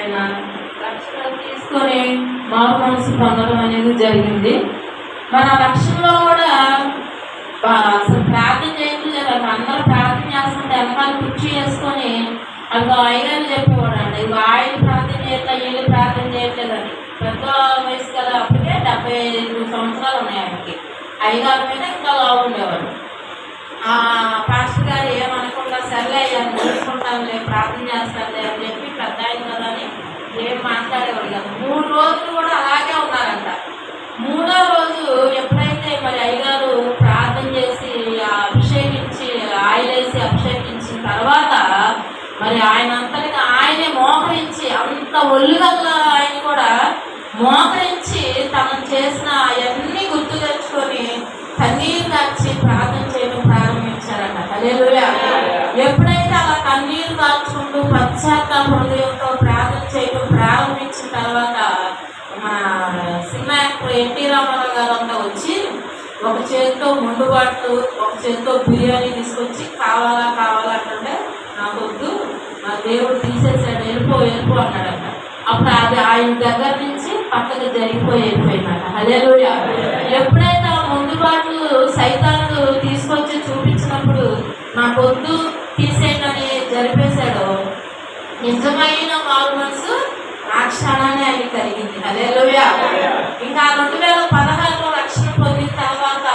ఆయన రక్షణ తీసుకొని మారు మనసు పొందడం అనేది జరిగింది. మన రక్షణలో కూడా అసలు ప్రార్థన చేయట్లేదు అందరూ ప్రార్థన చేస్తుంటే వెనకాల కుర్చీ వేసుకొని అందులో అయ్యగారు చెప్పేవాడు అండి ఇవి ఆయన ప్రార్థన చేయట్లేదు వీళ్ళు ప్రార్థన చేయట్లేదని పెద్ద వయసు కదా అప్పటికే డెబ్బై ఐదు సంవత్సరాలు ఉన్నాయి ఆయనకి. అయ్యగారి మీద ఇంకా బాగుండేవాడు ఉండేవాడు. ఆ పాస్టర్ గారు ఏమనకుండా సర్లే అయ్యా తెలుసుకుంటానులే ప్రార్థన చేస్తానులే అని చెప్పి పెద్ద ఆయన కదా అని ఏం మాట్లాడేవాడు కదా మూడు రోజులు కూడా అలాగే ఉన్నారంట. మూడో రోజు ఎప్పుడైతే మరి అయ్యగారు ప్రార్థన చేసి ఆ అభిషేకించి ఆయిల్ వేసి అభిషేకించిన తర్వాత మరి ఆయన అంతటిగా ఆయనే మోకరించి అంత ఒళ్ళుగల్ల ఆయన కూడా మోకరించి తను చేసిన అవన్నీ గుర్తు తెచ్చుకొని కన్నీరు దాచి ప్రార్థన చేయడం ప్రారంభించారట హల్లెలూయా. ఎప్పుడైతే అలా కన్నీరు దాచుకుంటూ పశ్చాత్తాప హృదయం ప్రకారంగా అంతా వచ్చి ఒక చేతితో ముందుబాట్లు ఒక చేతితో బిర్యానీ తీసుకొచ్చి కావాలా కావాలా అంటుంటే నాకు వద్దు దేవుడు తీసేసాడు వెళ్ళిపో వెళ్ళిపో అన్నాడంట. అప్పుడు అది ఆయన దగ్గర నుంచి పక్కకి జరిగిపోయి వెళ్ళిపోయిందట. హల్లెలూయా. ఎప్పుడైతే ఆ ముందుబాట్లు సైతాన్ని తీసుకొచ్చి చూపించినప్పుడు నా వద్దు తీసేయటని జరిపేశాడో నిజమైన మారు మనసు ఆ క్షణాన్ని ఆయన కలిగింది. హల్లెలూయా. ఇంకా రెండు వేల పదహారులో రక్షణ పొందిన తర్వాత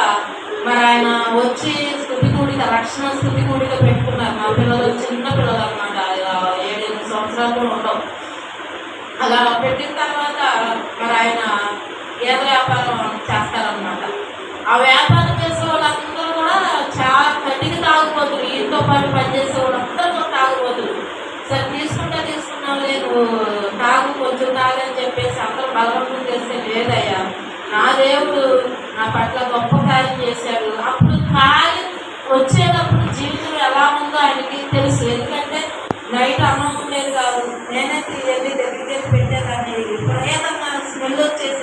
మరి ఆయన వచ్చి స్థుతి కూడిక రక్షణ స్థుతి కూడిక పెట్టుకున్నారు. మా పిల్లలు చిన్న పిల్లలు అనమాట ఏడెనిమిది సంవత్సరాలు కూడా ఉండవు. అలా పెట్టిన తర్వాత మరి ఆయన గేదె వ్యాపారం చేస్తారనమాట ఆ వ్యాపారం చేసే వాళ్ళందరూ కూడా చాలా కట్టికి తాగుపోతున్నారు ఈతో పాటు పనిచేసే వాళ్ళందరూ కూడా తాగుపోతున్నారు సరే తీసుకుంటా తీసుకున్నాం లేదు తాగు కొంచెం తాగని చెప్పేసి అందరూ బలవంతం చేస్తే లేదయ్యా. నా దేవుడు నా పట్ల గొప్ప కార్యం చేశాడు. అప్పుడు తాగి వచ్చేటప్పుడు జీవితం ఎలా ఉందో ఆయనకి తెలుసు. ఎందుకంటే నైట్ అన్నం ఉండేది కాదు. నేనే తీయండి దగ్గరికి వెళ్ళి పెట్టేదాన్ని. ఏదన్నా స్మెల్ వచ్చేసి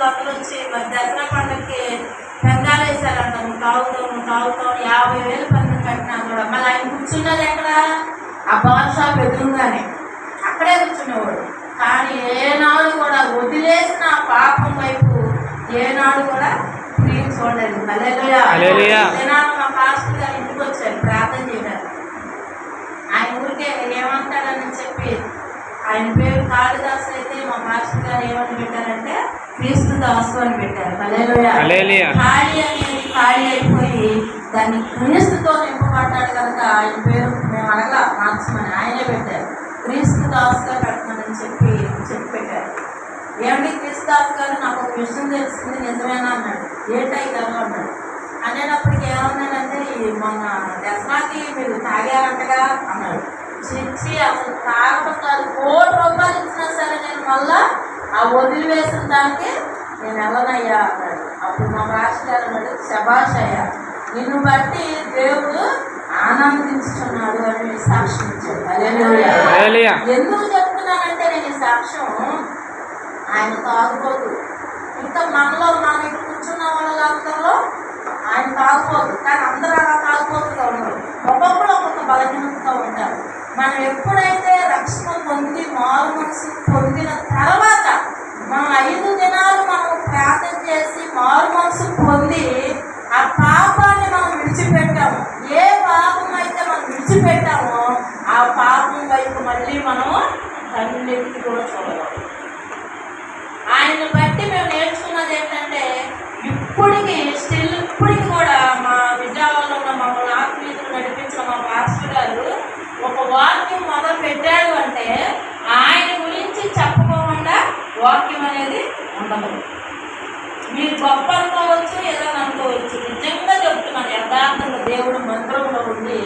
అందరూ వచ్చి మరి దసరా పండుగకి పెందాలు వేశారంట నువ్వు తాగుతావు నువ్వు తాగుతావు అని యాభై వేలు పందెం కట్టినా కూడా మళ్ళీ ఆయన కూర్చున్నది ఎక్కడ? ఆ బార్ షాప్ ఎదురుగానే. అక్కడే కూర్చునేవాడు. కానీ ఏనాడు కూడా వదిలేసిన పాపం వైపు ఏనాడు కూడా తిరిగి చూడలేదు. ఏనాడు మా పాస్టర్ గారు ఇంటికి వచ్చారు ప్రార్థన చేయడానికి. ఆయన ఊరికే ఏమంటాడని చెప్పి ఆయన పేరు కాళిదాసు అయితే మా మాస్టర్ గారు ఏమని పెట్టారంటే క్రీస్తు దాసు అని పెట్టారు. ఖాళీ అనేది ఖాళీ అయిపోయి దాన్ని క్రీస్తుతో నింపబడ్డాడు కనుక ఆయన పేరు మేము అడగల మార్చమని ఆయనే పెట్టారు. క్రీస్తు దాసుగా పెట్టమని చెప్పి చెప్పి పెట్టారు ఏమండి క్రీస్తు దాస్ గారు నాకు ఒక విషయం తెలిసింది నిజమేనా అన్నాడు. ఏంటై కదా అన్నాడు. అనేటప్పటికి ఏమన్నాడంటే ఈ మొన్న దసరాకి మీరు తాగారంటగా అన్నాడు. చిచ్చి అసలు తాగడం కాదు. కోటి రూపాయలు ఇచ్చినా సరే నేను మళ్ళా ఆ వదిలివేసిన దానికి నేను వెళ్ళనయ్యా అన్నాడు. అప్పుడు మా మాస్టర్ గారు అన్నాడు అయ్యా నిన్ను బట్టి దేవుడు ఆనందించుతున్నాడు అని సాక్ష్యం ఇచ్చాడు. ఎందుకు చెప్తున్నానంటే నేను సాక్ష్యం ఆయన తాగుపోదు ఇంకా మనలో మన ఇక్కడ కూర్చున్న వాళ్ళందరిలో ఆయన తాగుపోదు కానీ అందరూ అలా తాగుపోతుగా ఉన్నారు ఒక్కొక్కరు ఒక్కొక్క బలహీనతతో ఉంటారు. మనం ఎప్పుడైతే పొంది మారు మనసు పొందిన తర్వాత మనం ఐదు దినాలు మనం ప్రార్థన చేసి మారు మనసు పొంది ఆ పాపాన్ని మనం విడిచిపెట్టాము. ఏ పాపం అయితే మనం విడిచిపెట్టామో ఆ పాపం వైపు మళ్ళీ మనము గొప్ప అనుకోవచ్చు ఏదైనా అనుకోవచ్చు? నిజంగా చెప్తున్నాను యథార్థంగా దేవుడు మంత్రంలో ఉండి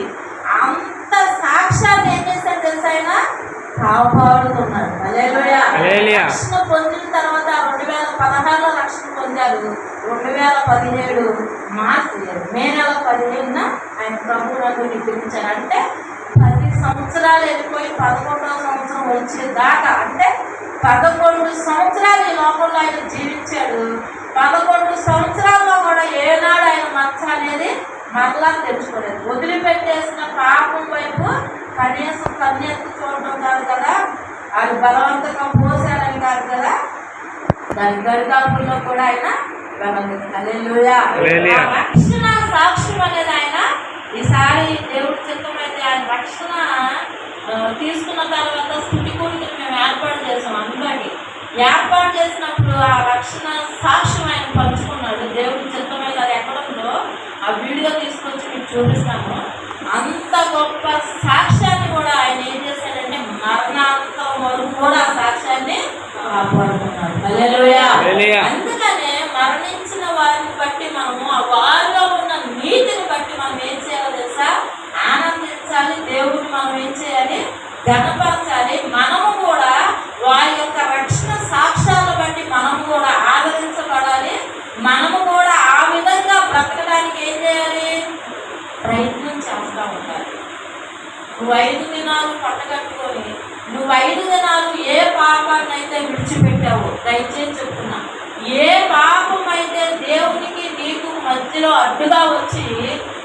అంత సాక్షాత్ ఏం చేశాడు తెలుసా ఆయన? కాపాడుతున్నాడు. రక్షణ పొందిన పదహారులో రక్షణ పొందారు రెండు వేల పదిహేడు మార్చి మే నెల పదిహేడున ఆయన ప్రభువులను నిద్రించారు అంటే పది సంవత్సరాలు వెళ్ళిపోయి పదకొండవ సంవత్సరం వచ్చేదాకా అంటే పదకొండు సంవత్సరాలు ఈ లోకంలో ఆయన జీవించాడు. పదకొండు సంవత్సరాల్లో కూడా ఏనాడు ఆయన మచ్చ అనేది మరలా తెచ్చుకోలేదు వదిలిపెట్టేసిన పాపం వైపు కనీసం కన్నెత్తి చూడడం కాదు కదా అది బలవంతంగా పోసారని కాదు కదా దాని దరిదాపుల్లో కూడా ఆయన రక్షణ సాక్ష్యం అనేది ఆయన ఈసారి దేవుడి చిత్తమైతే ఆయన రక్షణ తీసుకున్న తర్వాత స్థుతి కూడికలు మేము ఏర్పాటు చేసాం అందరికీ ఏర్పాటు చేసినప్పుడు ఆ రక్షణ సాక్ష్యం అందుకనే మరణించిన వారిని బట్టి మనము ఆ వారిలో ఉన్న నీతిని బట్టి మనం ఏం చేయాలో తెలుసా? ఆనందించాలి దేవుడిని మనం ఏం చేయాలి? గణపరచాలి మనము కూడా వారి యొక్క రక్షణ సాక్ష్యాలను బట్టి మనము కూడా ఆదరించబడాలి మనము కూడా ఆ విధంగా బ్రతకడానికి ఏం చేయాలి? ప్రయత్నం చేస్తూ ఉండాలి. నువ్వు ఐదు దినాలు పట్టగట్టుకొని నువ్వు ఐదు దినాలు ఏ పాపాన్ని అయితే విడిచిపెట్టావు దయచేసి చెప్తున్నా. ఏ పాపం అయితే దేవునికి నీకు మధ్యలో అడ్డుగా వచ్చి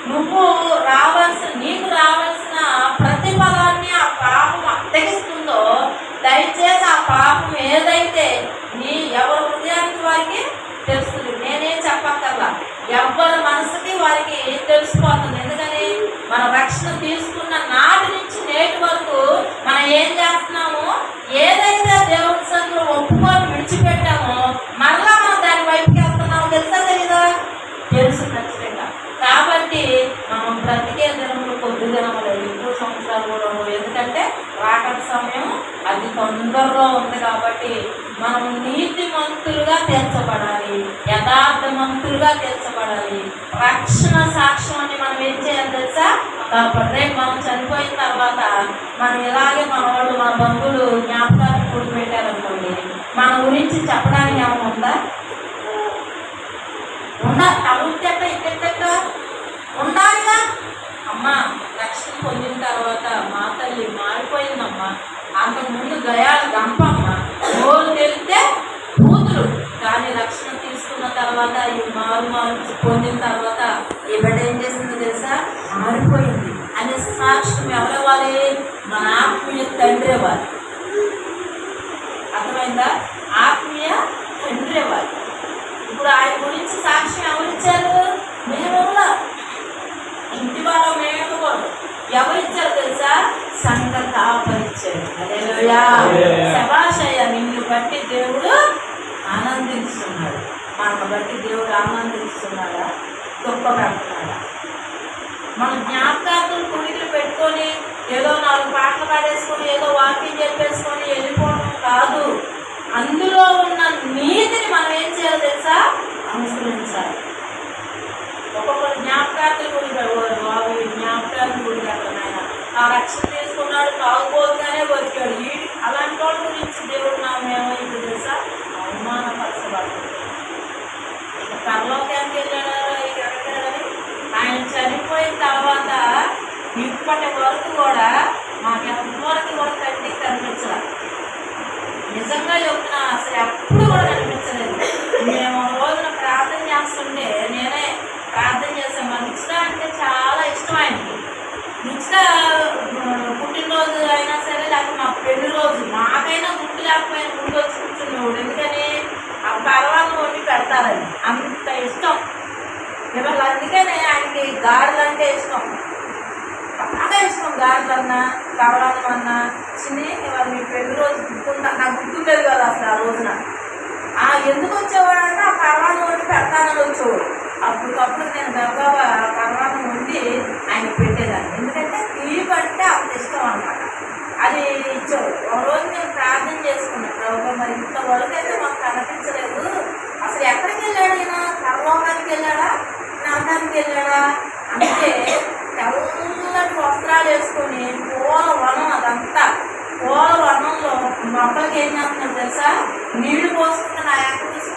నువ్వు రావాల్సిన నీకు రావాల్సిన ప్రతిఫలాన్ని ఆ పాపం అత్తగిస్తుందో దయచేసి ఆ పాపం ఏదైతే నీ ఎవరి హృదయానికి వారికి తెలుస్తుంది. నేనేం చెప్పక్కర్లా. ఎవరి మనసుకి వారికి తెలిసిపోతుంది. ఎందుకని? మన రక్షణ తీసుకున్న నాటి నుంచి మన గురించి చెప్పడానికి ఏమైనా ఉందా? ఉందా? తలుపుతెట్ట ఇట్టెట్ట ఉండాలిగా? అమ్మ రక్షణ పొందిన తర్వాత మా తల్లి మారిపోయిందమ్మా. అంతకుముందు గయాలు గంపమ్మ. రోజు తెలితే కూతురు. కానీ రక్షణ తీసుకున్న తర్వాత ఈ మారు మారు పొందిన తర్వాత ఈ బిడ్డ ఏం చేసింది తెలుసా? మారిపోయింది. అనే సాక్ష్యం వాళ్ళే మన ఆత్మీయ తండ్రి వాళ్ళు అర్థమైందా ఆత్మీయ తండ్రి ఇవ్వాలి ఇప్పుడు ఆయన గురించి సాక్ష్యం ఎవరిచ్చారు మేము ఇంటి వారు మేమకూడదు ఎవరిచ్చారు తెలుసా? సంఘ కాపరిచ్చాడు. శభాషయ్య నిన్ను బట్టి దేవుడు ఆనందిస్తున్నాడు మనల్ని బట్టి దేవుడు ఆనందిస్తున్నాడా గొప్ప పెడుతున్నాడా మన జ్ఞాపకార్థులు కుడికలు పెట్టుకొని ఏదో నాలుగు పాటలు పాడేసుకొని ఏదో వాకింగ్ చెప్పేసుకొని వెళ్ళిపోవడం కాదు. అందులో ఉన్న నీతిని మనం ఏం చేయాలి తెలుసా? అనుసరించాలి. ఒక్కొక్కరు జ్ఞాపకార్థులు గుడి బాబు జ్ఞాపకార్థులు గుడి ఆయన ఆ రక్షణ తీసుకున్నాడు తాగుబోతుగానే బతికాడు. ఈ అలాంటి వాళ్ళ గురించి దేవుడు నా ఇప్పుడు తెలుసా? అవమానపరచబడుతుంది ఇక పరలోకానికి వెళ్ళాడు ఇక ఆయన చనిపోయిన తర్వాత ఇప్పటి వరకు కూడా మాకు ఎంతవరకు కూడా కంటికి కనిపించాలి. నిజంగా చెప్తున్నా అసలు ఎప్పుడు కూడా కనిపించలేదు. మేము రోజున ప్రార్థన చేస్తుంటే నేనే ప్రార్థన చేసాను మా నిష్ట అంటే చాలా ఇష్టం ఆయనకి నిష్ట పుట్టినరోజు అయినా సరే లేకపోతే మా పెళ్ళి రోజు మాకైనా గుర్తు లేకపోయినా ముందు వచ్చి కూర్చున్నాడు ఎందుకని? ఆ పర్వాలను వండి పెడతారని. అంత ఇష్టం. మిమ్మల్ని అందుకనే ఆయనకి గాడులు అంటే ఇష్టం. బాగా ఇష్టం గారెలన్నా కవరాలం అన్నా చిన్ని మీ పెళ్ళి రోజు గుర్తుంటా నాకు గుర్తుండేది కదా అసలు ఆ రోజున. ఆ ఎందుకు వచ్చేవాడు అంటే ఆ పర్వాణం వండి పెడతానని వచ్చేవాడు. అప్పటికప్పుడు నేను గబగబా ఆ పర్వాణం వండి ఆయన పెట్టేదాన్ని. ఎందుకంటే తీపి అంటే అంత ఇష్టం అనమాట అది ఇచ్చేవాడు. ఒక రోజు నేను ప్రార్థన చేసుకున్నాను ప్రభు మరి ఇంతవరకు అయితే మాకు కనిపించలేదు. అసలు ఎక్కడికి వెళ్ళాడు ఈయన? పరలోకానికి వెళ్ళాడా? నరకానికి వెళ్ళాడా? ఏం చేస్తున్నాడు తెలుసా? నీళ్ళు పోసుకున్న నా యాక్టివ్ చూసి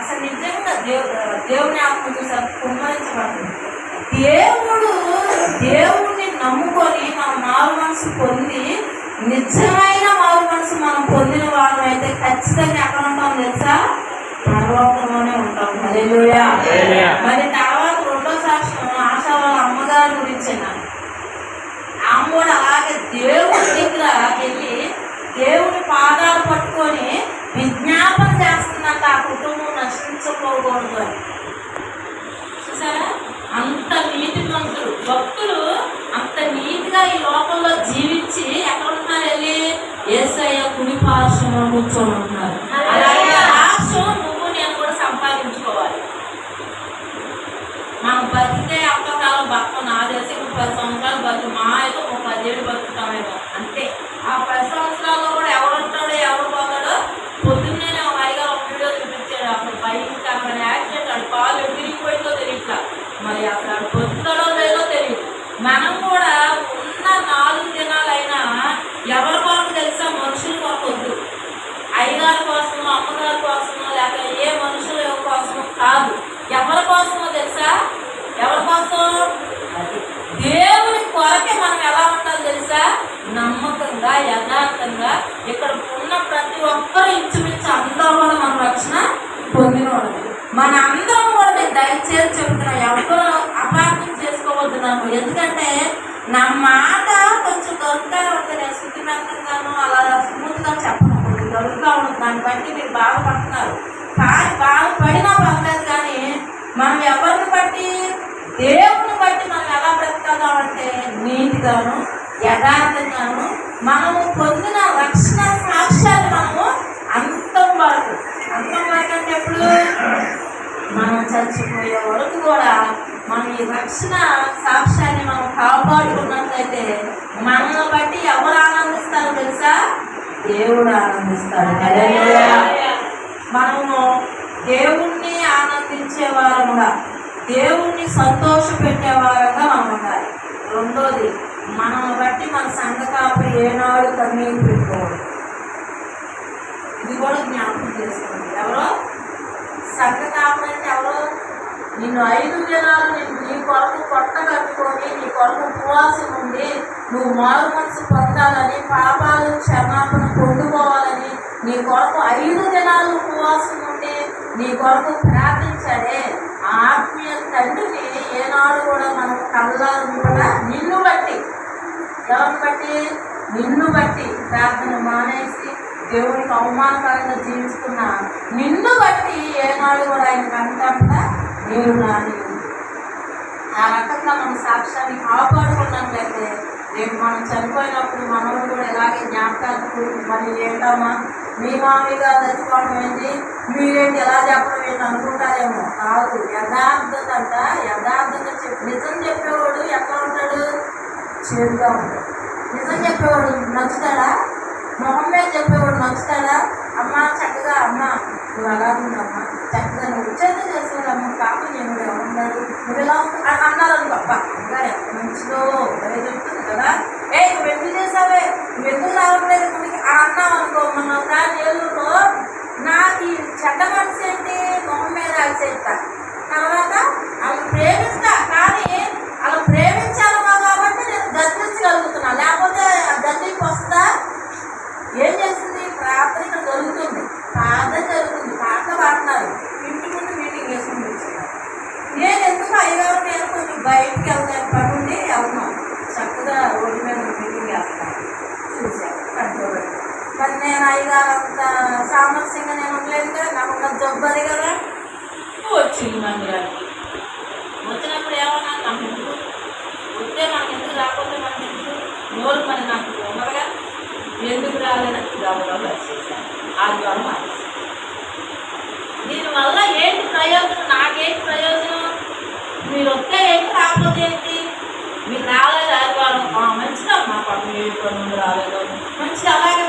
అసలు నిజంగా దేవుడు దేవుని ఆత్మ చూసి కుమ్మరించబడుతుంది. దేవుడు దేవుణ్ణి నమ్ముకొని మన మారు మనసు పొంది నిజమైన మారు మనసు మనం పొందిన వాళ్ళం అయితే ఖచ్చితంగా ఎక్కడ ఉంటాం తెలుసా? పరలోకంలోనే ఉంటాం. మరి వరకు కూడా మనం ఈ రక్షణ సాక్ష్యాన్ని మనం కాపాడుకున్నట్లయితే మనల్ని బట్టి ఎవరు ఆనందిస్తారో తెలుసా? దేవుడు ఆనందిస్తాడు. హల్లెలూయా. మనము దేవుణ్ణి ఆనందించే వారముగా దేవుణ్ణి సంతోష పెట్టేవారంగా మనం ఉండాలి. రెండోది మనల్ని బట్టి మన సంఘ కాపరి ఏనాడు కన్నీరు పెట్టుకోవాలి ఇది కూడా జ్ఞాపకం చేసుకోండి. ఎవరో? సంఘ కాపరి అంటే ఎవరో? నిన్ను ఐదు దినాలు నేను నీ కొరకు కొట్ట కట్టుకొని నీ కొరకు ఉపవాసం ఉండి నువ్వు మారు మనసు పొందాలని పాపాలు క్షమాపణ పొందుకోవాలని నీ కొరకు ఐదు దినాలు ఉపవాసం ఉండి నీ కొరకు ప్రార్థించాడే ఆ ఆత్మీయ తండ్రిని ఏనాడు కూడా మనం కళ్ళాలు కూడా నిన్ను బట్టి ఎవరిని బట్టి? నిన్ను బట్టి ప్రార్థన మానేసి దేవునికి అవమానకరంగా జీవిస్తున్నా నిన్ను బట్టి ఏనాడు కూడా ఆయన కంటే నీరు రాని ఆ రకంగా మన సాక్ష్యాన్ని కాపాడుకున్నట్లయితే రేపు మనం చనిపోయినప్పుడు మనల్ని కూడా ఇలాగే జ్ఞాపకాలు మరి ఏంటమ్మా మీ మామీగా చచ్చిపోవడం ఏంటి? మీరేంటి ఎలా చెప్పడం ఏంటి అనుకుంటారేమో? కాదు యథార్థత అంట యథార్థంగా చెప్పి నిజం చెప్పేవాడు ఎట్లా ఉంటాడు? చేరుగా ఉంటాడు. నిజం చెప్పేవాడు నచ్చుతాడా? మొహం మీద చెప్పేవాడు నచ్చుతాడా? అమ్మ చక్కగా అమ్మ నువ్వు అలా ఉందమ్మా చక్కగా నువ్వు ఉచ్చేత చేసేవాడమ్మ కాపు నేను ఎవరున్నాడు నువ్వు ఎలా అబ్బా అమ్మగారు ఎంత మంచిదో చెప్తుంది కదా ఏ నువ్వు ఎందుకు చేసావే నువ్వు ఎందుకు రావట్లేదు గుడికి అన్నావు అనుకో మొన్న దాని ఏలూరులో నాకు ఈ చెడ్డ మనసు ఏంటి మొహం మీద అరిసేస్తా నాకు కదా వచ్చింది మందిరానికి. వచ్చినప్పుడు ఏమన్నా నాకు ఎందుకు? వస్తే మనకి ఎందుకు రాకపోతే మనకి ఎందుకు? నోరు పని నాకు ఉండదుగా. ఎందుకు రాలేదని గబగబా వచ్చేసాను ఆదివారం దీనివల్ల ఏంటి ప్రయోజనం? నాకేంటి ప్రయోజనం? మీరు వస్తే ఏంటి రాకపోతే ఏంటి? మీరు రాలేదు ఆదివారం ఆ, మంచిదమ్మా పక్కన ఏ పని రాలేదు. మంచిది అలాగే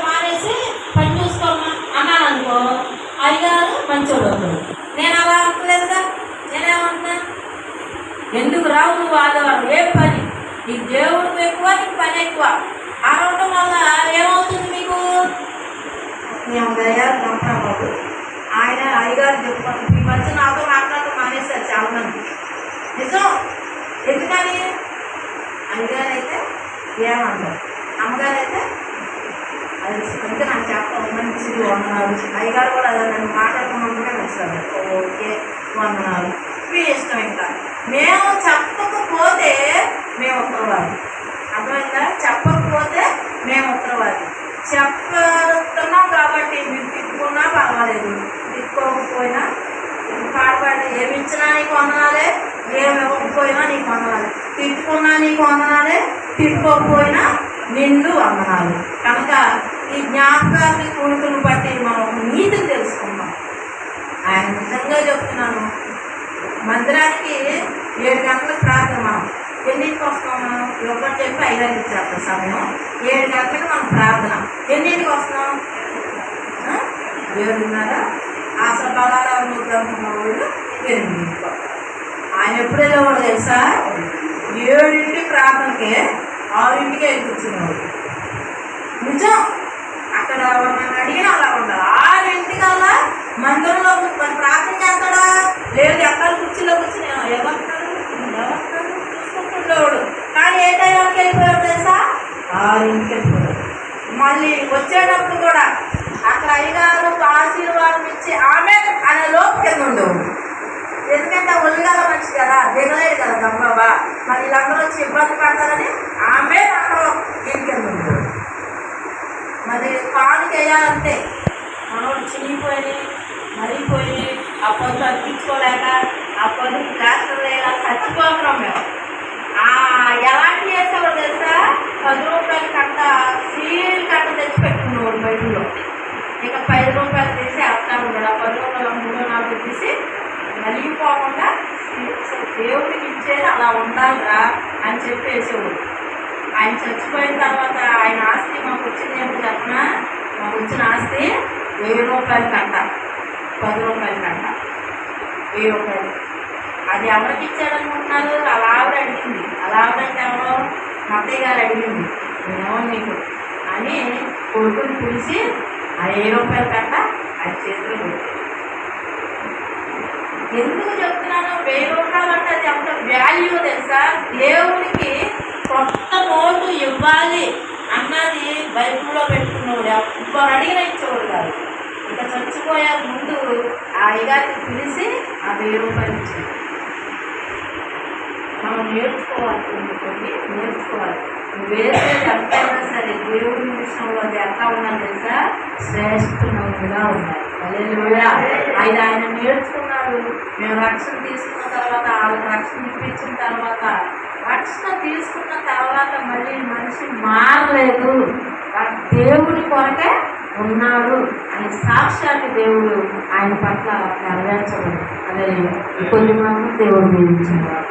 మంచోడు అవుతాడు నేను అలా అనుకోలేదుగా నేనేమంటున్నా ఎందుకు రావు నువ్వు ఆదివారం ఏ పని? నీకు దేవుడు ఎక్కువ నీకు పని ఎక్కువ. అరవటం వల్ల ఏమవుతుంది మీకు? మీ అమ్మగారు నమ్మకం ఆయన అయ్యగారు చెప్పుకోండి ఈ మధ్య నాతో మాట్లాడటం మానేశారు చాలా మంది నిజం? ఎందుకని? అయ్యగారు అయితే ఏమంటారు? అమ్మగారు అయితే అది ఇంకా నాకు చెప్పడం మంచిది వందనాలు అయ్యగారు కూడా అదే నన్ను మాట్లాడకుండా వస్తారు ఓకే అన్నారు మీ ఇష్టం ఇంకా మేము చెప్పకపోతే మేము ఉత్తరవాది అర్థమైందా? చెప్పకపోతే మేము ఉత్తరవాది చెప్తున్నాం కాబట్టి మీరు తిట్టుకున్నా పర్వాలేదు తిట్టుకోకపోయినా పాడపాడి ఏమిచ్చినా నీకు వందనాలే ఏమి ఇవ్వకపోయినా నీకు వందనాలే తిట్టుకున్నా నీకు వందనాలే తిట్టుకోకపోయినా నిండు వందనాలు కనుక ఈ జ్ఞాపకాన్ని కోరికలు బట్టి మనం ఒక నీతి తెలుసుకుందాం ఆయన నిజంగా చెప్తున్నాను. మందిరానికి ఏడు గంటలకు ప్రార్థన మనం. ఎన్నింటికి వస్తాం మనం? ఒకటి చెప్పి ఐదారు ఇచ్చేస్తాం సమయం. ఏడు గంటలకు మనం ప్రార్థన. ఎన్నింటికి వస్తాం? ఏడున్నర. అసలు బలాలు ముద్దంటున్న వాళ్ళు? ఎనిమిదింటికి ఆయన ఎప్పుడు వెళ్ళేవాడు తెలుసా? ఏడింటి ప్రార్థనకే ఆరింటికే వెళ్ళి కూర్చునేవాడు నిజం. అక్కడ నన్ను అడిగిన అలా ఉండాలి ఆరింటికల్లా మందిరంలో మరి ప్రార్థన చేస్తాడా? లేదు ఎక్కడ కుర్చీలో కూర్చుని ఎవరున్నారు ఎవరున్నారు చూసుకుంటుండేవాడు కానీ ఏ టైంకి వెళ్ళిపోయాడు తెలుసా? ఆరింటికి వెళ్ళిపోయాడు. మళ్ళీ వచ్చేటప్పుడు కూడా అక్కడ అయ్యగారు ఆశీర్వాదం ఇచ్చి ఆమె అనే లోపు కింద ఉండేవాడు ఎందుకంటే ఒళ్ళిగాల మనిషి కదా దిగలేడు కదా గంబాబా మరి వీళ్ళందరూ వచ్చి ఇబ్బంది పడతారని ఆమె అక్కడ ఇంటికి ఉండేవాడు మరి కాలు చేయాలంటే మనోడు చినిగిపోయి మరిగిపోయి ఆ పొద్దు అర్పించుకోలేక ఆ పొద్దు డాక్టర్ లేక చచ్చిపోతున్నాం మేము. ఎలాంటి చేసేవాడు తెలుసా? పది రూపాయల కట్ట సీల్ కట్ట తెచ్చి పెట్టుకున్నాడు బయటలో. ఇక పది రూపాయలు తీసి అత్తా ఉన్నాడు ఆ పది రూపాయలు మూడు నాలుగు తీసి నలిగిపోకుండా దేవుడికి ఇచ్చేది అలా ఉండాలిరా అని చెప్పేసేవాడు. ఆయన చచ్చిపోయిన తర్వాత ఆయన ఆస్తి మాకు వచ్చింది ఏంటో చెప్పిన మాకు వచ్చిన ఆస్తి వెయ్యి రూపాయలు కంట. పది రూపాయలు కంట. వెయ్యి రూపాయలు. అది ఎవరికి ఇచ్చాడనుకుంటున్నారు అలా ఆవిడ అడిగింది. అలా ఆవిడంటే ఎవరో? మా అత్తయ్య గారు అడిగింది. నేనేమో నీకు. అని కొడుకుని పిలిచి ఆ వెయ్యి రూపాయలు కంట అది చేతిలో ఎందుకు చెప్తున్నాను? వెయ్యి రూపాయలు అంటే అది ఎంత వాల్యూ తెలుసా? దేవుడికి కొత్త నోటు ఇవ్వాలి అన్నది బైబిల్లో పెట్టుకున్నవాడు ఎవరు? అడిగిన ఇచ్చేవాడు కాదు. ఇక చచ్చిపోయే ముందు ఆ అయ్యగారిని పిలిచి ఆ వెయ్యి రూపాయలు ఇచ్చింది మనం నేర్చుకోవాలి. కొన్ని కొన్ని నేర్చుకోవాలి వేసేది ఎంతైనా సరే దేవుడి విషయంలో అది ఎట్లా ఉండాలి తెలుసా? శ్రేష్ఠమైనదిగా ఉండాలి. హల్లెలూయా. ఆయన ఆయన నేర్చుకున్నాడు. మేము రక్షణ తీసుకున్న తర్వాత వాళ్ళకి రక్షణ ఇప్పించిన తర్వాత రక్షణ తీసుకున్న తర్వాత మళ్ళీ మనిషి మారలేదు. వాడు దేవుడి కొరకే ఉన్నాడు అని సాక్షాత్ దేవుడు ఆయన పట్ల నెరవేర్చడం అదే కొన్ని మాత్రం దేవుడు దీవించాడు.